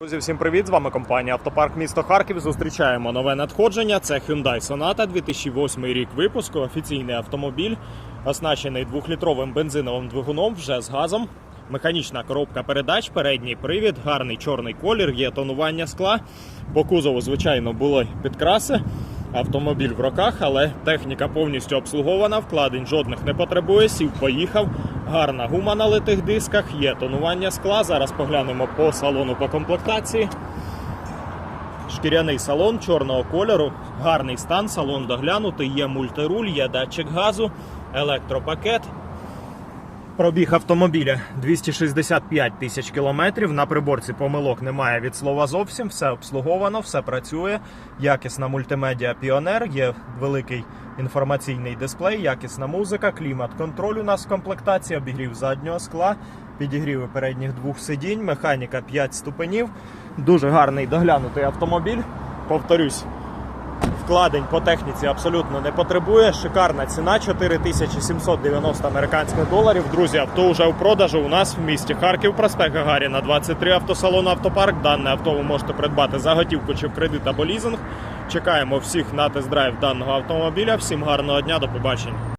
Друзі, всім привіт! З вами компанія Автопарк місто Харків. Зустрічаємо нове надходження. Це Hyundai Sonata 2008 рік випуску. Офіційний автомобіль, оснащений двохлітровим бензиновим двигуном вже з газом. Механічна коробка передач, передній привід, гарний чорний колір, є тонування скла. По кузову, звичайно, були підкраси. Автомобіль в роках, але техніка повністю обслугована, вкладень жодних не потребує. Сів, поїхав. Гарна гума на литих дисках, є тонування скла. Зараз поглянемо по салону по комплектації. Шкіряний салон чорного кольору, гарний стан, салон доглянутий, є мультируль, є датчик газу, електропакет. Пробіг автомобіля 265 тисяч кілометрів. На приборці помилок немає від слова зовсім. Все обслуговано, все працює. Якісна мультимедіа Піонер, є великий інформаційний дисплей, якісна музика, клімат-контроль у нас в комплектації, обігрів заднього скла, підігріви передніх двох сидінь, механіка 5 ступенів. Дуже гарний доглянутий автомобіль. Повторюсь, вкладень по техніці абсолютно не потребує. Шикарна ціна 4790 американських доларів. Друзі, авто вже у продажу у нас в місті Харків, проспект Гагаріна, 23 автосалон Автопарк. Дане авто ви можете придбати за готівку чи в кредит або лізинг. Чекаємо всіх на тест-драйв даного автомобіля. Всім гарного дня, до побачення.